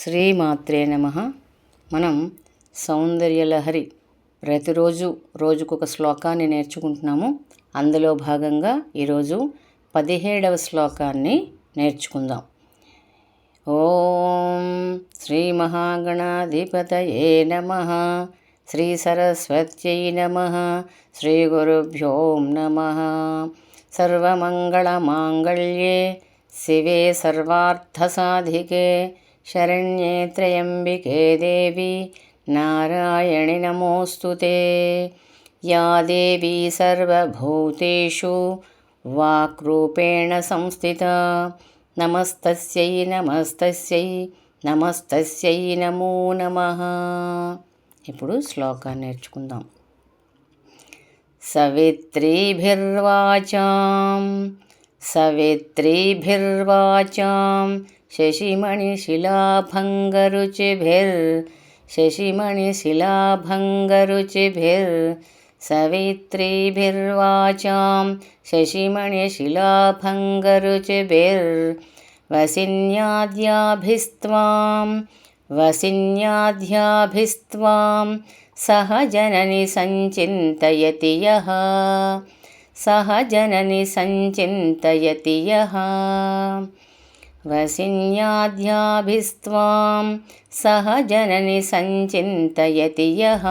శ్రీమాత్రే నమ. మనం సౌందర్యలహరి ప్రతిరోజు రోజుకొక శ్లోకాన్ని నేర్చుకుంటున్నాము. అందులో భాగంగా ఈరోజు పదిహేడవ శ్లోకాన్ని నేర్చుకుందాం. ఓం శ్రీ మహాగణాధిపతయే నమ. శ్రీ సరస్వత్యై నమ. శ్రీ గురుభ్యో నమ. సర్వమంగళమాంగళ్యే శివే సర్వార్థసాధికే. శరణ్యే త్రయంబికే దేవి నారాయణి నమోస్తుతే ते। या देवी सर्वभूतेषु वाक्रूपेण संस्थिता। नमस्तस्यै నమస్తస్యై నమస్తస్యై నమో నమ ఇప్పుడు శ్లోకాన్ని నేర్చుకుందాం। సవిత్రీభిర్వాచాం। सवित्रीभिर्वाचां शशिमणिशिलाभङ्गरुचिभिर्शशिमणिशिलाभङ्गरुचिभिर्सवित्रीभिर्वाचां शशिमणिशिलाभङ्गरुचिभिर्वसिन्याद्याभिस्त्वां वसिन्याद्याभिस्त्वां सह जननि सञ्चिन्तयति यः सह जननि सञ्चिन्तयति यः। वसिन्याद्याभिस्त्वां सह जननि सञ्चिन्तयति यः।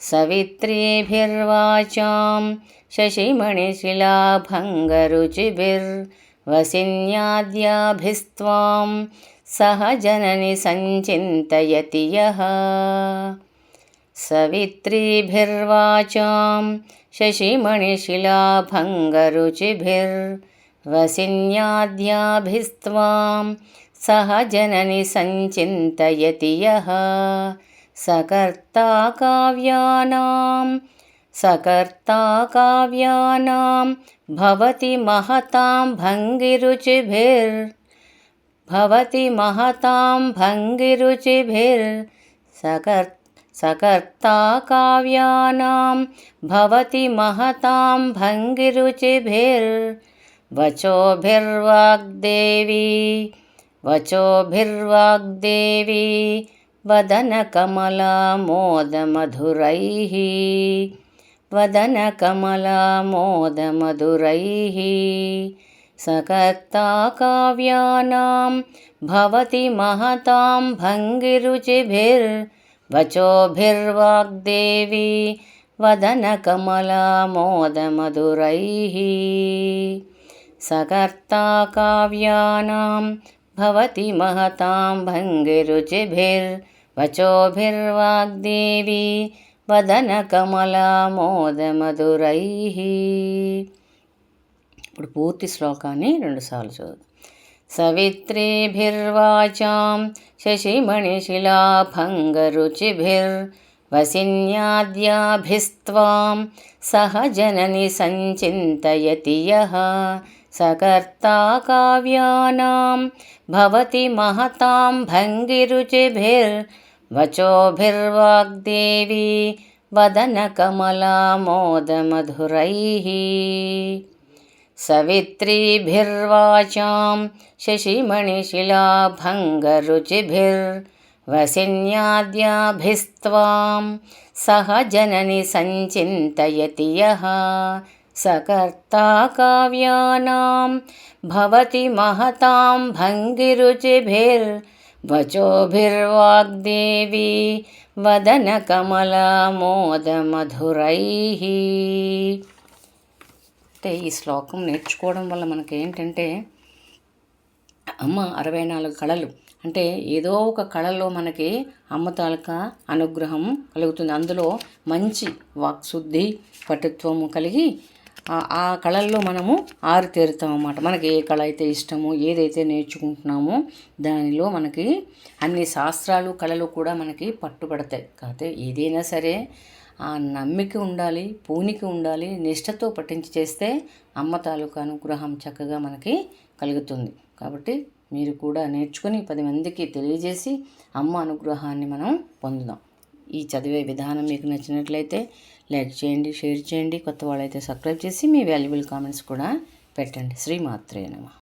सवित्रीभिर्वाचां शशिमणिशिलाभङ्गरुचिभिर्वसिन्याद्याभिस्त्वां सह जननि सञ्चिन्तयति यः सवित्रीभिर्वाचां शशिमणिशिलाभङ्गरुचिभिर्वसिन्याद्याभिस्त्वां सह जननि सञ्चिन्तयति यः सकर्ता काव्यानां सकर्ता काव्यानां भवति महतां भङ्गिरुचिभिर्भवति महतां भङ्गिरुचिभिर्सकर् सकर्ता काव्यानां भवति महतां भङ्गिरुचिभिर्वचोभिर्वाग्देवी वचोभिर्वाग्देवी वदनकमलामोदमधुरैः वदनकमलामोदमधुरैः। सकर्ता काव्यानां भवति महतां भङ्गिरुचिभिर्वचोभिर्वाग्देवी वदनकमलामोदमधुरैः सकर्ता काव्यानां भवति महतां भङ्गिरुचिभिर्वचोभिर्वाग्देवी వదనకమలామోదమధురైః ఇప్పుడు పూర్తి శ్లోకాన్ని రెండుసార్లు చదువు सवित्रीभिर्वाचां शशिमणिशिलाभङ्गरुचिभिर्वसिन्याद्याभिस्त्वां सह जननि सञ्चिन्तयति यः सकर्ता काव्यानां भवति महतां भङ्गिरुचिभिर्वचोभिर्वाग्देवी वदनकमलामोदमधुरैः सवित्रीभिर्वाचां शशिमणिशिलाभङ्गरुचिभिर्वसिन्याद्याभिस्त्वां सह जननि सञ्चिन्तयति यः सकर्ता काव्यानां भवति महतां भङ्गिरुचिभिर्वचोभिर्वाग्देवी वदनकमलामोदमधुरैः అంటే ఈ శ్లోకం నేర్చుకోవడం వల్ల మనకి ఏంటంటే అమ్మ అరవై నాలుగు కళలు. అంటే ఏదో ఒక కళలో మనకి అమ్మ తాలూకా అనుగ్రహం కలుగుతుంది. అందులో మంచి వాక్శుద్ధి పటుత్వము కలిగి ఆ కళల్లో మనము ఆరితేరుతాం అన్నమాట మనకి ఏ కళ అయితే ఇష్టమో ఏదైతే నేర్చుకుంటున్నామో దానిలో మనకి అన్ని శాస్త్రాలు కళలు కూడా మనకి పట్టుబడతాయి. కాకపోతే ఏదైనా సరే ఆ నమ్మిక ఉండాలి పూనికి ఉండాలి నిష్టతో పట్టించి చేస్తే అమ్మ తాలూకా అనుగ్రహం చక్కగా మనకి కలుగుతుంది. కాబట్టి మీరు కూడా నేర్చుకుని పది మందికి తెలియజేసి అమ్మ అనుగ్రహాన్ని మనం పొందుదాం. ఈ చదివే విధానం మీకు నచ్చినట్లయితే లైక్ చేయండి షేర్ చేయండి కొత్త వాళ్ళైతే సబ్స్క్రైబ్ చేసి మీ వాల్యుబుల్ కామెంట్స్ కూడా పెట్టండి. శ్రీమాత్రే నమ.